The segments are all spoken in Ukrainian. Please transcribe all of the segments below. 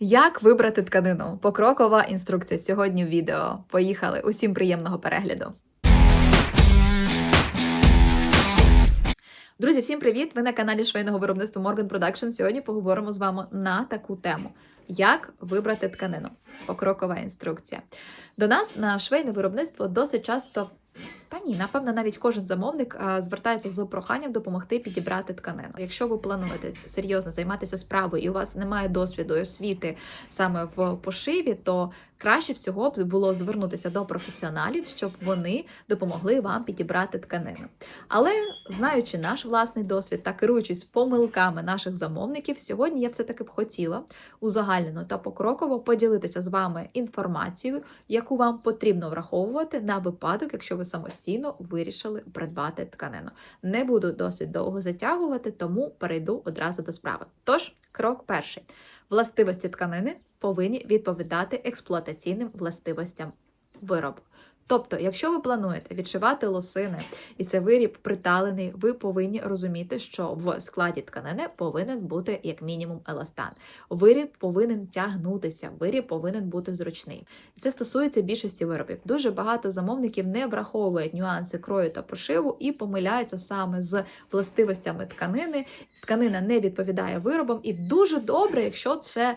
Як вибрати тканину? Покрокова інструкція сьогодні в відео. Поїхали! Усім приємного перегляду! Друзі, всім привіт! Ви на каналі швейного виробництва Morgan Production. Сьогодні поговоримо з вами на таку тему: як вибрати тканину? Покрокова інструкція. До нас на швейне виробництво досить часто. Та ні, напевно, навіть кожен замовник звертається з проханням допомогти підібрати тканину. Якщо ви плануєте серйозно займатися справою і у вас немає досвіду і освіти саме в пошиві, то краще всього б було звернутися до професіоналів, щоб вони допомогли вам підібрати тканину. Але знаючи наш власний досвід та керуючись помилками наших замовників, сьогодні я все таки б хотіла узагальнено та покроково поділитися з вами інформацією, яку вам потрібно враховувати на випадок, якщо ви самостійно вирішили придбати тканину. Не буду досить довго затягувати, тому перейду одразу до справи. Тож, крок перший: властивості тканини повинні відповідати експлуатаційним властивостям виробу. Тобто, якщо ви плануєте відшивати лосини і це виріб приталений, ви повинні розуміти, що в складі тканини повинен бути як мінімум еластан. Виріб повинен тягнутися, виріб повинен бути зручний. Це стосується більшості виробів. Дуже багато замовників не враховують нюанси крою та пошиву і помиляються саме з властивостями тканини. Тканина не відповідає виробам, і дуже добре, якщо це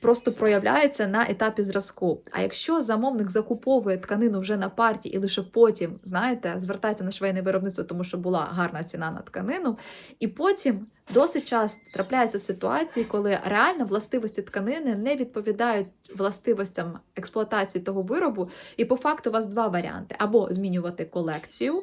просто проявляється на етапі зразку. А якщо замовник закуповує тканину вже на партії і лише потім, знаєте, звертається на швейне виробництво, тому що була гарна ціна на тканину, і потім. Досить часто трапляються ситуації, коли реально властивості тканини не відповідають властивостям експлуатації того виробу, і по факту у вас два варіанти: або змінювати колекцію.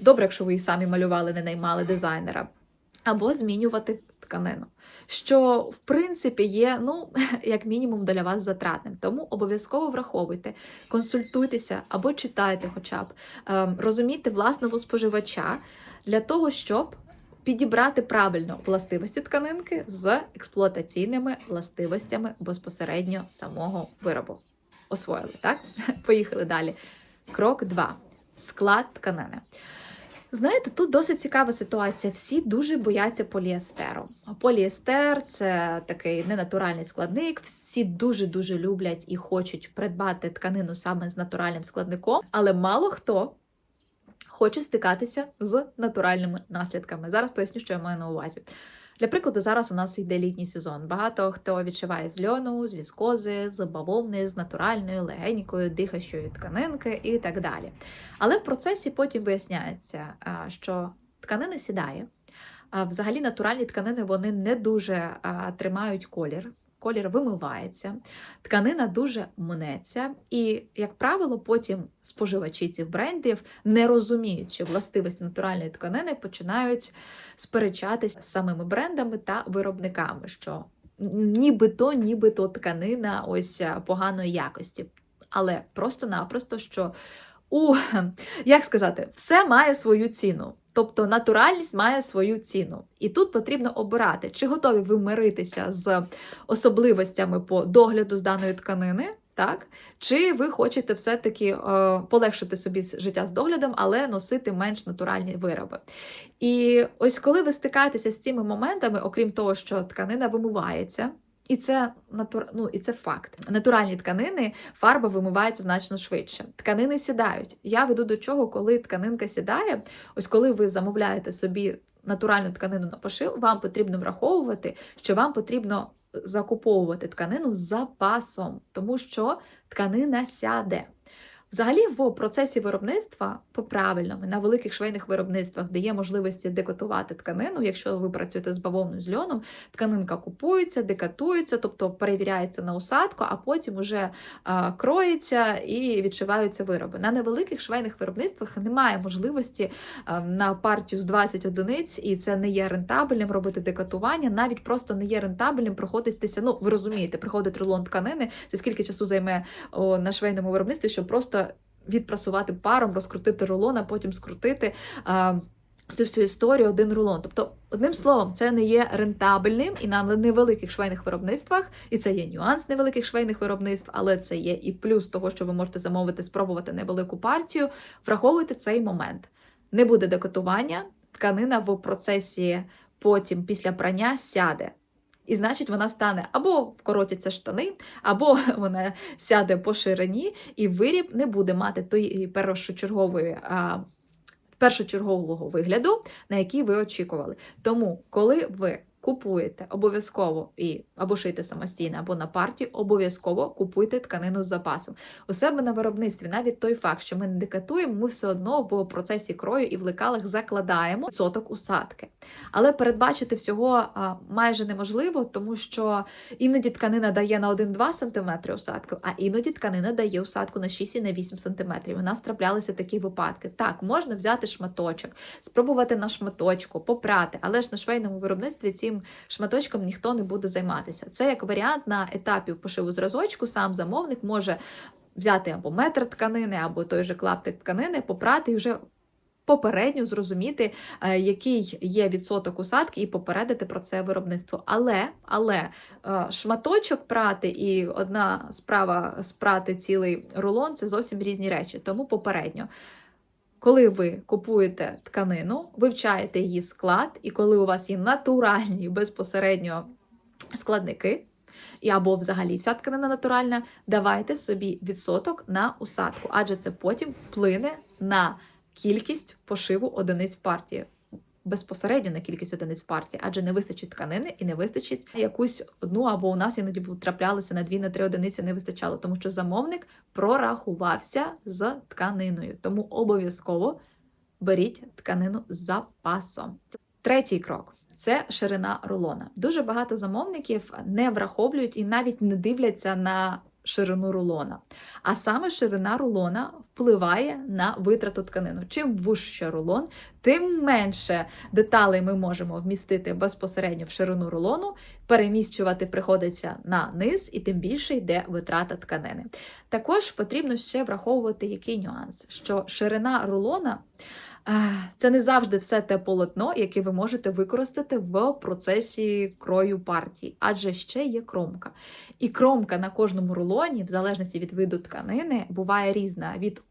Добре, якщо ви її самі малювали, не наймали дизайнера, або змінювати тканину. Що, в принципі, є, ну, як мінімум, для вас затратним. Тому обов'язково враховуйте, консультуйтеся або читайте, хоча б ем, розумійте власного споживача для того, щоб підібрати правильно властивості тканинки з експлуатаційними властивостями безпосередньо самого виробу. Освоїли, так? Поїхали далі. Крок 2. Склад тканини. Знаєте, тут досить цікава ситуація. Всі дуже бояться поліестеру. Поліестер це такий ненатуральний складник. Всі дуже-дуже люблять і хочуть придбати тканину саме з натуральним складником, але мало хто хоче стикатися з натуральними наслідками. Зараз поясню, що я маю на увазі. Для прикладу, зараз у нас йде літній сезон. Багато хто відшиває з льону, з віскози, з бавовни, з натуральною, легенькою, дихащої тканинки і так далі. Але в процесі потім виясняється, що тканина сідає. Взагалі, натуральні тканини вони не дуже тримають колір колір вимивається, тканина дуже мнеться, і, як правило, потім споживачі цих брендів не розуміють, що властивості натуральної тканини починають сперечатися з самими брендами та виробниками, що нібито, нібито тканина ось поганої якості. Але просто-напросто, що у, як сказати, все має свою ціну. Тобто натуральність має свою ціну. І тут потрібно обирати, чи готові ви миритися з особливостями по догляду з даної тканини, так? Чи ви хочете все-таки е, полегшити собі життя з доглядом, але носити менш натуральні вироби. І ось коли ви стикаєтеся з цими моментами, окрім того, що тканина вимивається. І це натур... ну, і це факт. Натуральні тканини фарба вимивається значно швидше. Тканини сідають. Я веду до чого, коли тканинка сідає, ось коли ви замовляєте собі натуральну тканину на пошив, вам потрібно враховувати, що вам потрібно закуповувати тканину з запасом, тому що тканина сяде. Взагалі, в процесі виробництва по правильному на великих швейних виробництвах, де є можливості декотувати тканину, якщо ви працюєте з бавовною з льоном, тканинка купується, декатується, тобто перевіряється на усадку, а потім уже а, кроїться і відшиваються вироби. На невеликих швейних виробництвах немає можливості а, на партію з 20 одиниць, і це не є рентабельним робити декатування, навіть просто не є рентабельним проходитися. Ну, ви розумієте, приходить рулон тканини, це скільки часу займе о, на швейному виробництві, щоб просто відпрасувати паром, розкрутити рулон, а потім скрутити а, цю всю історію один рулон. Тобто, одним словом, це не є рентабельним і на невеликих швейних виробництвах, і це є нюанс невеликих швейних виробництв, але це є і плюс того, що ви можете замовити, спробувати невелику партію. Враховуйте цей момент. Не буде декотування, тканина в процесі потім після прання сяде. І значить, вона стане або вкоротяться штани, або вона сяде по ширині, і виріб не буде мати тої першочергової. Першочергового вигляду, на який ви очікували. Тому, коли ви купуєте обов'язково і або шийте самостійно, або на партію, обов'язково купуйте тканину з запасом. У себе на виробництві навіть той факт, що ми не декатуємо, ми все одно в процесі крою і в лекалах закладаємо відсоток усадки. Але передбачити всього майже неможливо, тому що іноді тканина дає на 1-2 см усадку, а іноді тканина дає усадку на 6 і на 8 см. У нас траплялися такі випадки. Так, можна взяти шматочок, спробувати на шматочку, попрати, але ж на швейному виробництві цим шматочком ніхто не буде займатися. Це як варіант на етапі пошиву зразочку, сам замовник може взяти або метр тканини, або той же клаптик тканини, попрати і вже. Попередньо зрозуміти, е, який є відсоток усадки, і попередити про це виробництво. Але але е, шматочок прати і одна справа спрати цілий рулон це зовсім різні речі. Тому попередньо коли ви купуєте тканину, вивчаєте її склад, і коли у вас є натуральні безпосередньо складники, і або взагалі вся тканина натуральна, давайте собі відсоток на усадку, адже це потім вплине на кількість пошиву одиниць партії безпосередньо на кількість одиниць партії, адже не вистачить тканини і не вистачить якусь одну, або у нас іноді траплялися на дві, на три одиниці не вистачало, тому що замовник прорахувався з тканиною. Тому обов'язково беріть тканину з запасом. Третій крок. Це ширина рулона. Дуже багато замовників не враховують і навіть не дивляться на ширину рулона. А саме ширина рулона впливає на витрату тканину. Чим вужче рулон, тим менше деталей ми можемо вмістити безпосередньо в ширину рулону, переміщувати приходиться на низ, і тим більше йде витрата тканини. Також потрібно ще враховувати який нюанс, що ширина рулона. Це не завжди все те полотно, яке ви можете використати в процесі крою партії, адже ще є кромка. І кромка на кожному рулоні, в залежності від виду тканини, буває різна від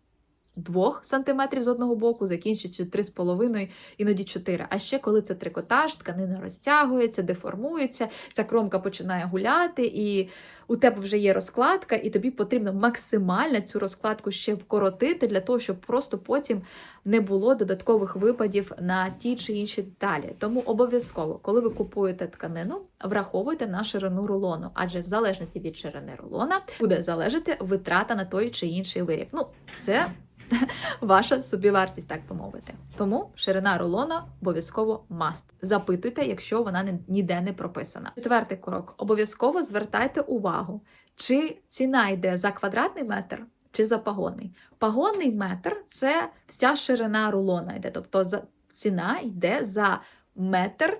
2 см з одного боку, закінчуючи 3,5, іноді 4. А ще коли це трикотаж, тканина розтягується, деформується, ця кромка починає гуляти, і у тебе вже є розкладка, і тобі потрібно максимально цю розкладку ще вкоротити, для того, щоб просто потім не було додаткових випадів на ті чи інші деталі. Тому обов'язково, коли ви купуєте тканину, враховуйте на ширину рулону, адже в залежності від ширини рулона буде залежати витрата на той чи інший виріб. Ну, це ваша собівартість, так би мовити. Тому ширина рулона обов'язково маст. Запитуйте, якщо вона ніде не прописана. Четвертий крок: обов'язково звертайте увагу, чи ціна йде за квадратний метр. Чи за пагонний. Пагонний метр це вся ширина рулона йде. Тобто ціна йде за метр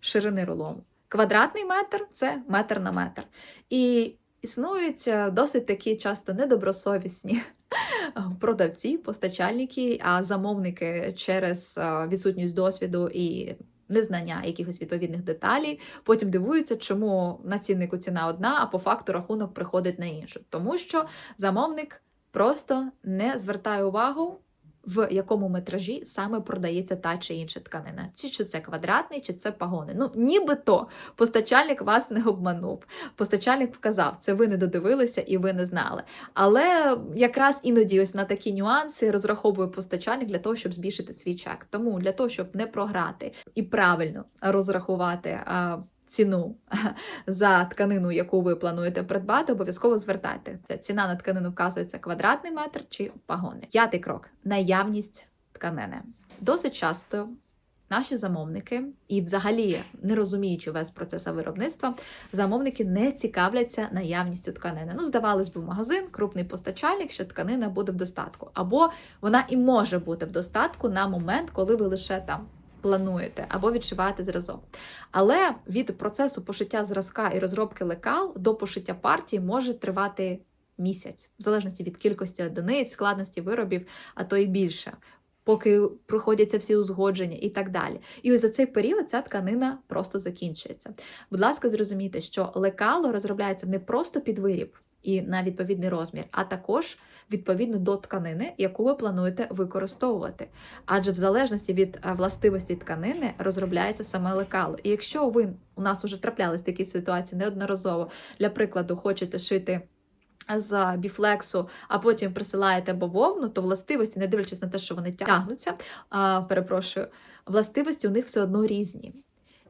ширини рулону. Квадратний метр це метр на метр. І існують е, досить такі часто недобросовісні продавці, постачальники, а замовники через е, відсутність досвіду і незнання якихось відповідних деталей. Потім дивуються, чому на ціннику ціна одна, а по факту рахунок приходить на іншу. Тому що замовник просто не звертає увагу в якому метражі саме продається та чи інша тканина. Чи, чи це квадратний, чи це пагони. Ну, нібито постачальник вас не обманув. Постачальник вказав, це ви не додивилися і ви не знали. Але якраз іноді ось на такі нюанси розраховує постачальник для того, щоб збільшити свій чек. Тому для того, щоб не програти і правильно розрахувати ціну за тканину, яку ви плануєте придбати, обов'язково звертайте. Це ціна на тканину вказується квадратний метр чи пагони. П'ятий крок наявність тканини. Досить часто. Наші замовники, і, взагалі, не розуміючи весь процес виробництва, замовники не цікавляться наявністю тканини. Ну, здавалось би, в магазин, крупний постачальник, що тканина буде в достатку. Або вона і може бути в достатку на момент, коли ви лише там плануєте або відшиваєте зразок. Але від процесу пошиття зразка і розробки лекал до пошиття партії може тривати місяць, в залежності від кількості одиниць, складності виробів, а то й більше. Поки проходяться всі узгодження і так далі. І ось за цей період ця тканина просто закінчується. Будь ласка, зрозумійте, що лекало розробляється не просто під виріб, і на відповідний розмір, а також відповідно до тканини, яку ви плануєте використовувати. Адже в залежності від е, властивості тканини розробляється саме лекало. І якщо ви у нас вже траплялись такі ситуації неодноразово, для прикладу, хочете шити. З біфлексу, а потім присилаєте бавовну, то властивості, не дивлячись на те, що вони тягнуться, а, перепрошую, властивості у них все одно різні.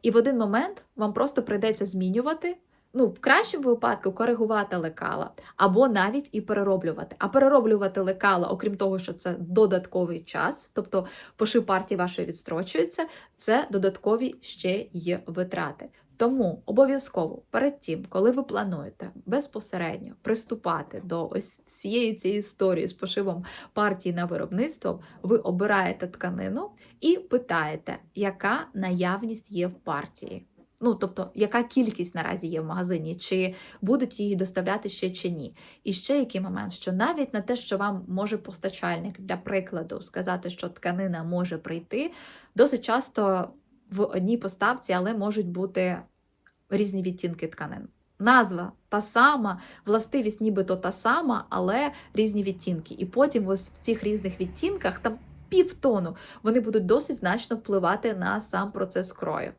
І в один момент вам просто прийдеться змінювати, ну, в кращому випадку коригувати лекала, або навіть і перероблювати. А перероблювати лекала, окрім того, що це додатковий час, тобто пошив партії вашої відстрочується, це додаткові ще є витрати. Тому обов'язково перед тим, коли ви плануєте безпосередньо приступати до ось всієї цієї історії з пошивом партії на виробництво, ви обираєте тканину і питаєте, яка наявність є в партії. Ну, тобто, яка кількість наразі є в магазині, чи будуть її доставляти ще чи ні. І ще який момент, що навіть на те, що вам може постачальник, для прикладу, сказати, що тканина може прийти, досить часто в одній поставці, але можуть бути різні відтінки тканин. Назва та сама, властивість нібито та сама, але різні відтінки. І потім ось в цих різних відтінках, там півтону, вони будуть досить значно впливати на сам процес крою.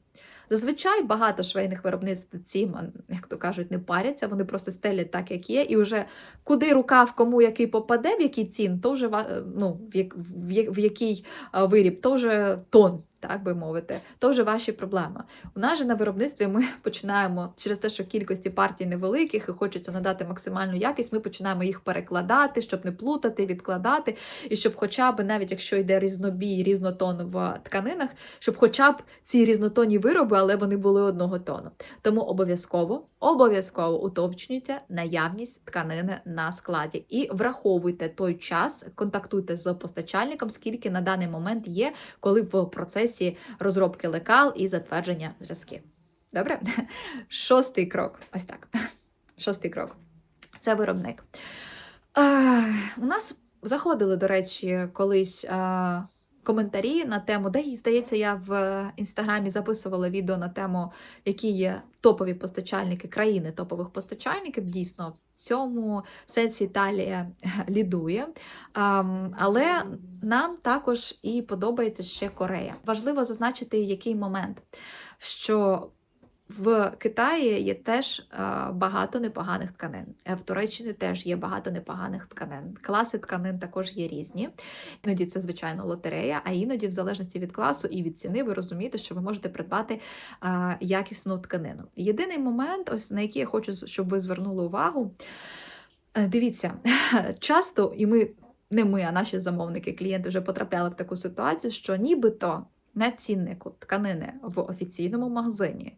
Зазвичай багато швейних виробництв цим, як то кажуть, не паряться, вони просто стелять так, як є, і вже куди рукав кому який попаде, в який цін, то вже ва- ну, в, як, в, в який виріб, то вже тон, так би мовити, то вже ваші проблеми. У нас же на виробництві ми починаємо через те, що кількості партій невеликих і хочеться надати максимальну якість, ми починаємо їх перекладати, щоб не плутати, відкладати, і щоб, хоча б навіть якщо йде різнобій, різнотон в тканинах, щоб хоча б ці різнотонні вироби, але вони були одного тону. Тому обов'язково, обов'язково уточнюйте наявність тканини на складі і враховуйте той час, контактуйте з постачальником, скільки на даний момент є, коли в процесі розробки лекал і затвердження зразків. Добре? Шостий крок. Ось так. Шостий крок. Це виробник. А, у нас заходили, до речі, колись а, коментарі на тему, де їй здається, я в інстаграмі записувала відео на тему, які є топові постачальники країни топових постачальників. Дійсно, в цьому сенсі Італія лідує. Але нам також і подобається ще Корея. Важливо зазначити, який момент, що в Китаї є теж е, багато непоганих тканин. Е, В Туреччині теж є багато непоганих тканин. Класи тканин також є різні. Іноді це, звичайно, лотерея, а іноді, в залежності від класу і від ціни, ви розумієте, що ви можете придбати е, якісну тканину. Єдиний момент, ось на який я хочу, щоб ви звернули увагу. Дивіться, часто, і ми, не ми, а наші замовники, клієнти вже потрапляли в таку ситуацію, що нібито на ціннику тканини в офіційному магазині,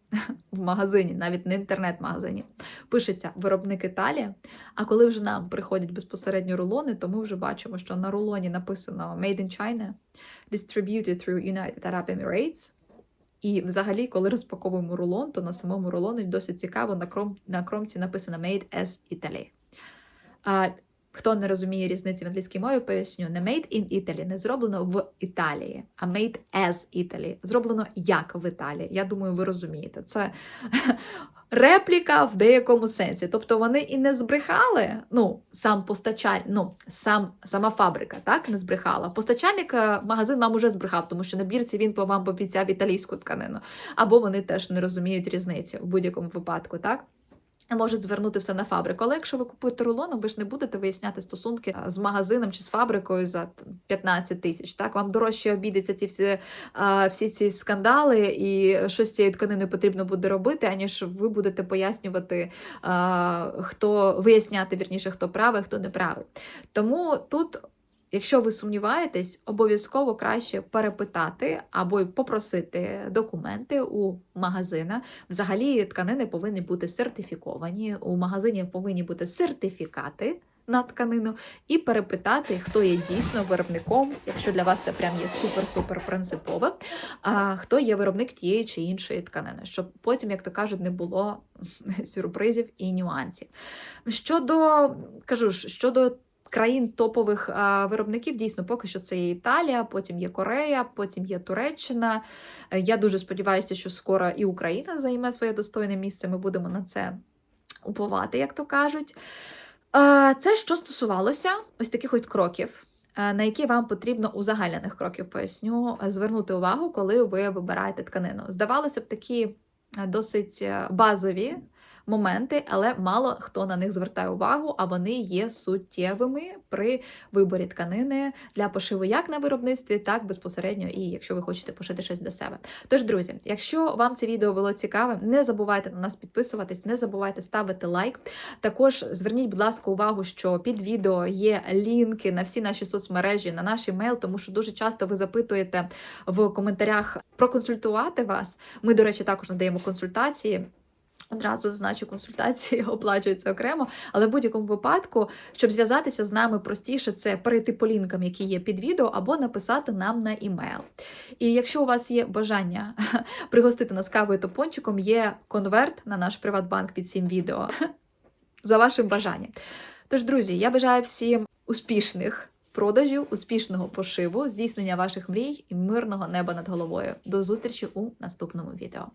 в магазині, навіть не інтернет-магазині, пишеться виробник Італія. А коли вже нам приходять безпосередньо рулони, то ми вже бачимо, що на рулоні написано Made in China, distributed through United Arab Emirates. І взагалі, коли розпаковуємо рулон, то на самому рулоні досить цікаво, на, кром, на кромці написано Made as Italy. Хто не розуміє різниці в англійській мові, поясню, не Made in Italy, не зроблено в Італії, а Made as Italy, зроблено як в Італії. Я думаю, ви розумієте. Це репліка в деякому сенсі. Тобто вони і не збрехали, ну, сам постачаль, ну, сам, сама фабрика, так, не збрехала. Постачальник, е, магазин вам уже збрехав, тому що на бірці він вам пообіцяв італійську тканину. Або вони теж не розуміють різниці в будь-якому випадку, так? Можуть звернути все на фабрику. Але якщо ви купуєте рулоном, ви ж не будете виясняти стосунки з магазином чи з фабрикою за 15 тисяч. Так, вам дорожче обійдеться ці всі, всі ці скандали, і що з цією тканиною потрібно буде робити, аніж ви будете пояснювати, хто виясняти вірніше, хто правий, хто не правий. Тому тут. Якщо ви сумніваєтесь, обов'язково краще перепитати або попросити документи у магазина. Взагалі, тканини повинні бути сертифіковані. У магазині повинні бути сертифікати на тканину, і перепитати, хто є дійсно виробником, якщо для вас це прям є супер-супер принципове, а хто є виробник тієї чи іншої тканини, щоб потім, як то кажуть, не було сюрпризів і нюансів. Щодо кажу ж, щодо країн топових виробників, дійсно, поки що це є Італія, потім є Корея, потім є Туреччина. Е, Я дуже сподіваюся, що скоро і Україна займе своє достойне місце. Ми будемо на це уповати, як то кажуть. Це що стосувалося ось таких ось кроків, е, на які вам потрібно узагальнених кроків поясню е, звернути увагу, коли ви вибираєте тканину. Здавалося б, такі досить базові моменти, але мало хто на них звертає увагу, а вони є суттєвими при виборі тканини для пошиву як на виробництві, так безпосередньо і якщо ви хочете пошити щось для себе. Тож, друзі, якщо вам це відео було цікаве, не забувайте на нас підписуватись, не забувайте ставити лайк. Також зверніть, будь ласка, увагу, що під відео є лінки на всі наші соцмережі, на наш емейл, тому що дуже часто ви запитуєте в коментарях проконсультувати вас. Ми, до речі, також надаємо консультації. Одразу зазначу, консультації оплачуються окремо, але в будь-якому випадку, щоб зв'язатися з нами простіше, це перейти по лінкам, які є під відео, або написати нам на імейл. І якщо у вас є бажання пригостити нас кавою та пончиком, є конверт на наш Приватбанк під цим відео за вашим бажанням. Тож, друзі, я бажаю всім успішних продажів, успішного пошиву, здійснення ваших мрій і мирного неба над головою. До зустрічі у наступному відео.